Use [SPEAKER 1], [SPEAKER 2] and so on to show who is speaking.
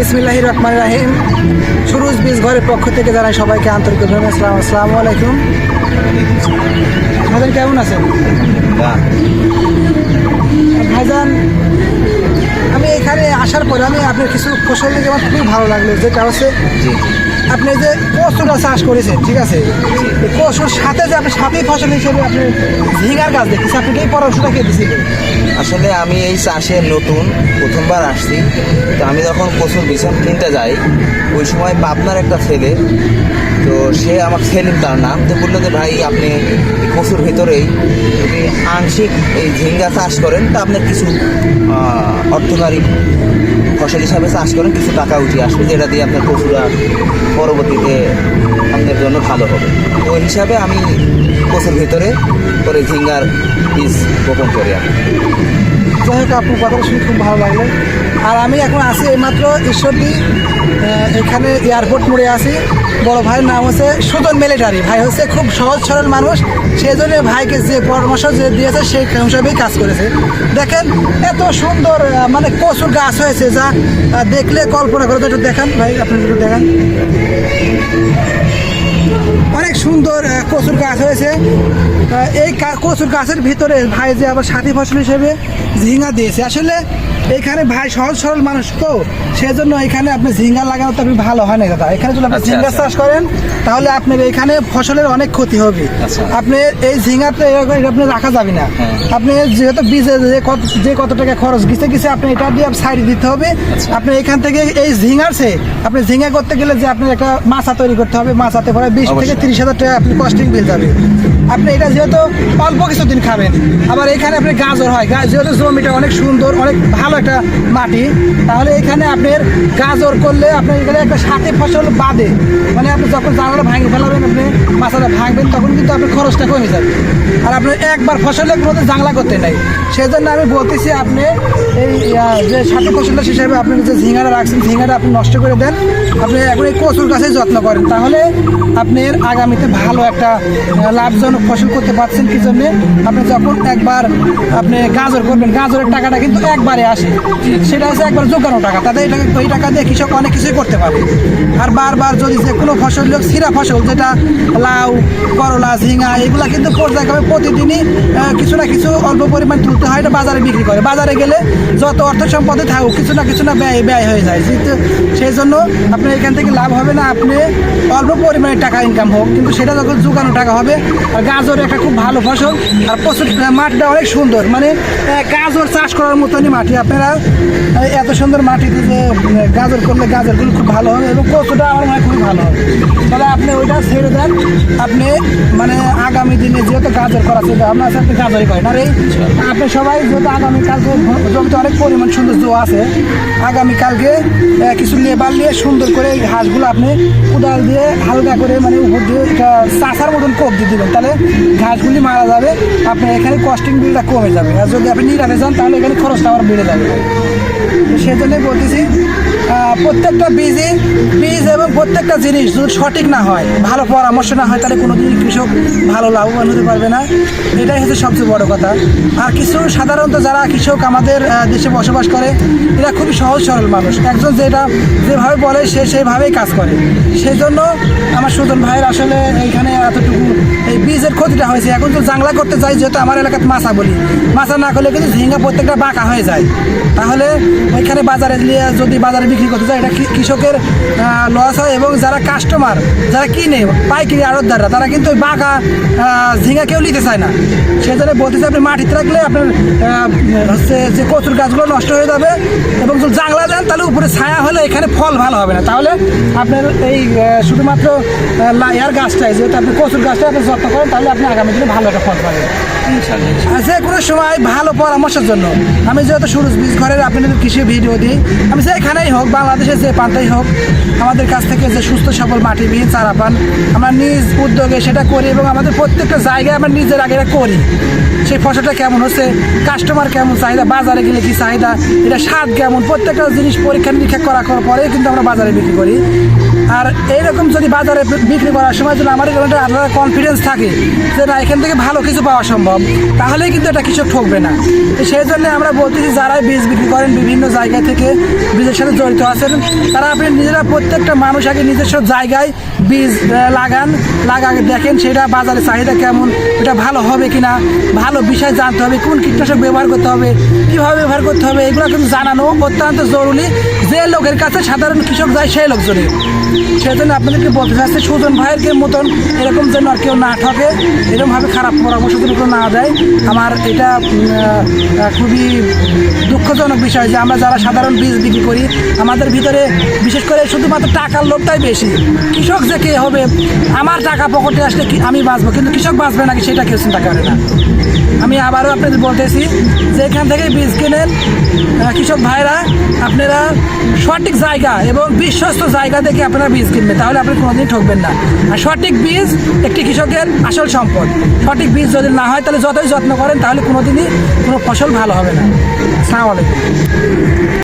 [SPEAKER 1] বিসমিল্লাহ রহমান রাহিম। সুরুজ বীজ ঘরের পক্ষ থেকে জানাই সবাইকে আন্তরিক অভিনন্দন। আসসালাম আসসালামু আলাইকুম। ভাইজান, কেমন আছেন? ভাইজান, আমি এখানে আসার পরে আমি আপনার কিছু ফসল দেখে আমার খুবই ভালো লাগল। যেটা হচ্ছে আপনি যে কচুটা চাষ করেছেন, ঠিক আছে? কচুর সাথে যে আপনি সাথেই ফসল হিসেবে আপনি ঝিঙ্গার গাছ দেখেছি আপনি এই পরামর্শটা কে
[SPEAKER 2] আসলে আমি এই চাষে নতুন, প্রথমবার আসছি। তো আমি যখন কচুর বিছান কিনতে যাই, ওই সময় পাবনার একটা ছেলে তো সে আমার সেলিম তার নাম তো বলল যে, ভাই, আপনি কচুর ভিতরেই যদি আংশিক এই ঝিঙ্গা চাষ করেন, তা আপনার কিছু অর্থকারী ফসল হিসাবে চাষ করেন, কিছু টাকা উঠে আসবে, যেটা দিয়ে আপনার কচুরা পরবর্তীতে আপনার জন্য ভালো হবে। ওই হিসাবে আমি কচুর ভিতরে করে ঝিঙ্গার বীজ বপন করি আমি।
[SPEAKER 1] যাই হোক, আপনার কথাটা শুনে খুব ভালো লাগল। আর আমি এখন আছি এইমাত্র ঈশ্বরদী এখানে এয়ারপোর্ট মোড়ে আছি। বড় ভাইয়ের নাম হচ্ছে সুদন মিলিটারি। ভাই হচ্ছে খুব সহজ সরল মানুষ। সেই জন্য ভাইকে যে পরামর্শ যে দিয়েছে, সেই হিসাবেই কাজ করেছে। দেখেন, এত সুন্দর মানে কচুর গাছ হয়েছে যা দেখলে কল্পনা করে একটু দেখান। ভাই, আপনি একটু দেখান। অনেক সুন্দর কচুর গাছ হয়েছে। এই কচুর গাছের ভিতরে ভাই যে আবার সাথী ফসল হিসেবে ঝিঙা দিয়েছে। আসলে এখানে ভাই সহজ সরল মানুষ তো সেজন্য এখানে আপনি ঝিঙ্গা লাগানো তো আপনি ভালো হয় না দাদা এখানে যদি আপনি
[SPEAKER 2] আচ্ছা,
[SPEAKER 1] ঝিঙ্গা
[SPEAKER 2] আচ্ছা।
[SPEAKER 1] চাষ করেন তাহলে আপনার এখানে ফসলের অনেক ক্ষতি হবে
[SPEAKER 2] আচ্ছা।
[SPEAKER 1] আপনি এই ঝিঙ্গাতে আপনি রাখা যাবে না
[SPEAKER 2] হ্যাঁ।
[SPEAKER 1] আপনি যেহেতু বীজে যে কত যে কত টাকা খরচ গেছে গেছে আপনি এটা দিয়ে সাইড দিতে হবে। আপনি এখান থেকে এই ঝিঙ্গারছে আপনি ঝিঙ্গা করতে গেলে যে আপনার একটা মাছা তৈরি করতে হবে মাছাতে পরে বিশ থেকে। তিরিশ হাজার টাকা আপনি কস্টিং বিল যাবে আপনি এটা যেহেতু অল্প কিছুদিন খাবেন আবার এখানে আপনি গাজর হয় যেহেতু জমিটা অনেক সুন্দর অনেক ভালো একটা মাটি, তাহলে এখানে আপনার গাজর করলে আপনার এখানে একটা সাথে ফসল বাদে মানে আপনি যখন জানালা ভাঙে ফেলাবেন, আপনি মাছাটা ভাঙবেন, তখন কিন্তু আপনার খরচটা কমে যাবে। আর আপনি একবার ফসলের কোনো জাংলা করতে নাই। সেই জন্য আমি বলতেছি, আপনি এই যে সাথে ফসলের হিসাবে আপনি যে ঝিঙাটা রাখছেন, ঝিঙাটা আপনি নষ্ট করে দেন। আপনি এখন এই কচুর গাছে যত্ন করেন। তাহলে আপনার আগামীতে ভালো একটা লাভজনক ফসল করতে পারছেন। কি জন্যে? আপনি যখন একবার আপনি গাজর করবেন, গাজরের টাকাটা কিন্তু একবারে আসে সেটা হচ্ছে একবার জোগানো টাকা। তাতে এটা ওই টাকা দিয়ে কৃষক অনেক কিছুই করতে পারে। আর বারবার যদি যে কোনো ফসল হোক, সিরা ফসল, যেটা লাউ, করলা, ঝিঙা, এগুলো কিন্তু পর্যায়ক্রমে প্রতিদিনই কিছু না কিছু অল্প পরিমাণ তুলতে হয়, এটা বাজারে বিক্রি করে। বাজারে গেলে যত অর্থ সম্পদে থাকুক, কিছু না কিছু না ব্যয় ব্যয় হয়ে যায়। যেহেতু সেই জন্য আপনার এখান থেকে লাভ হবে না, আপনি অল্প পরিমাণে টাকা ইনকাম হোক। কিন্তু সেটা যখন জোগানো টাকা হবে, আর গাজর একটা খুব ভালো ফসল। আর প্রচুর মাঠটা অনেক সুন্দর। মানে গাজর চাষ করার মতনই মাটি আপনারা এত সুন্দর মাটিতে যে গাজর করলে গাজরগুলো খুব ভালো হবে এবং কচুটা আমার মনে হয় খুবই ভালো হবে। তাহলে আপনি ওইটা ছেড়ে দেন। আপনি মানে আগামী দিনে যেহেতু গাজর করা ছিল, আপনার কাছে আপনি গাজরই করেন। আর এই আপনি সবাই যেহেতু আগামীকালকে জমিতে অনেক পরিমাণ সুন্দর জো আছে, আগামীকালকে কিছু লেবার নিয়ে সুন্দর করে এই ঘাসগুলো আপনি কোদাল দিয়ে হালকা করে মানে উপর দিয়ে চাষার মতন কোপ দিয়ে দেবেন। তাহলে ঘাসগুলি মারা যাবে আপনার এখানে কস্টিং বিলটা কমে যাবে। আর যদি আপনি নিরাপে যান, তাহলে এখানে খরচটা আবার বেড়ে যাবে। সেজন্যই বলতেছি প্রত্যেকটা বীজই বীজ এবং প্রত্যেকটা জিনিস যদি সঠিক না হয়, ভালো পরামর্শ না হয়, তাহলে কোনো দিন কৃষক ভালো, লাভবান হতে পারবে না। এটাই হচ্ছে সবচেয়ে বড় কথা। আর কিছু সাধারণত যারা কৃষক আমাদের দেশে বসবাস করে, এরা খুবই সহজ, সরল মানুষ। একজন যেটা যেভাবে বলে, সে সেইভাবেই কাজ করে। সেই জন্য আমার সুজন ভাইয়ের আসলে এইখানে এতটুকু এই বীজের ক্ষতিটা হয়েছে। এখন তো জাংলা করতে যাই, যেহেতু আমার এলাকাতে মাছা বলি। মাছা না করলে কিন্তু ঝিঙ্গা প্রত্যেকটা বাঁকা হয়ে যায়। তাহলে ওইখানে বাজারে নিয়ে যদি বাজারে বিক্রি করতে যায় এটা কৃষকের লস হয় এবং যারা কাস্টমার যারা কিনে পাইকারি আড়তদাররা, তারা কিন্তু ওই ঝিঙ্গা কেউ নিতে চায় না। সেজন্য বলতেছে, আপনি মাটিতে রাখলে আপনার হচ্ছে যে কচুর গাছগুলো নষ্ট হয়ে যাবে এবং যদি জাংলা দেন, তাহলে উপরে ছায়া হলে এখানে ফল ভালো হবে না। তাহলে আপনার এই শুধুমাত্র এয়ার গাছটাই, যেহেতু আপনি কচুর গাছটা আপনি যত্ন করেন, তাহলে আপনি আগামী দিনে ভালো একটা ফল পাবেন। যে কোনো সময় ভালো পরামর্শের জন্য। আমি যেহেতু সুরজ বীজ ঘরের আপনাদের কৃষি ভিডিও দিই, আমি যেখানেই হোক, বাংলাদেশের যে প্রান্তেই হোক, আমাদের কাছ থেকে যে সুস্থ সবল মাটি বীজ চারা পান আমরা নিজ উদ্যোগে সেটা করি এবং আমাদের প্রত্যেকটা জায়গায় আমরা নিজের আগে করি। সেই ফসলটা কেমন হচ্ছে কাস্টমার কেমন, চাহিদা, বাজারে গেলে কি চাহিদা, এটা স্বাদ কেমন, প্রত্যেকটা জিনিস পরীক্ষা নিরীক্ষা করা করার পরে কিন্তু আমরা বাজারে বিক্রি করি। আর এইরকম যদি বাজারে বিক্রি করার সময় যদি আমাদের একটা আলাদা কনফিডেন্স থাকে যে না, এখান থেকে ভালো কিছু পাওয়া সম্ভব তাহলেই কিন্তু এটা কৃষক ঠকবে না। সেই জন্য আমরা বলতেছি, যারাই বীজ বিক্রি করেন, বিভিন্ন জায়গা থেকে বীজের সাথে জড়িত আছেন, তারা আপনি নিজেরা প্রত্যেকটা মানুষ আগে নিজস্ব জায়গায় বীজ লাগান। লাগা দেখেন সেটা বাজারে চাহিদা কেমন, এটা ভালো হবে কিনা, ভালো বিষয় জানতে হবে, কোন কীটনাশক ব্যবহার করতে হবে, কীভাবে ব্যবহার করতে হবে, এগুলো কিন্তু জানানো অত্যন্ত জরুরি। যে লোকের কাছে সাধারণ কৃষক যায়, সেই লোকজনই। সেই জন্য আপনাদেরকে বলতে চাচ্ছি, সুজন ভাইয়ের মতন এরকম যেন আর কেউ না ঠকে এরকমভাবে খারাপ পরামর্শ যেন কেউ না দেয়। আমার এটা খুবই দুঃখজনক বিষয় যে আমরা যারা সাধারণ বীজ বিক্রি করি, আমাদের ভিতরে বিশেষ করে শুধুমাত্র টাকার লোভটাই বেশি। কৃষক যে কে হবে, আমার টাকা পকেটে আসলে আমি বাঁচবো। কিন্তু কৃষক বাঁচবে নাকি সেটা কেউ চিন্তা করে না। আমি আবারও আপনাদের বলতেছি যে এখান থেকে বীজ কেনেন কৃষক ভাইরা, আপনারা সঠিক জায়গা এবং বিশ্বস্ত জায়গা থেকে আপনারা বীজ কিনবেন। তাহলে আপনি কোনোদিন ঠকবেন না। আর সঠিক বীজ একটি কৃষকের আসল সম্পদ। সঠিক বীজ যদি না হয়, তাহলে যতই যত্ন করেন, তাহলে কোনোদিনই কোনো ফসল ভালো হবে না। আসসালামু আলাইকুম।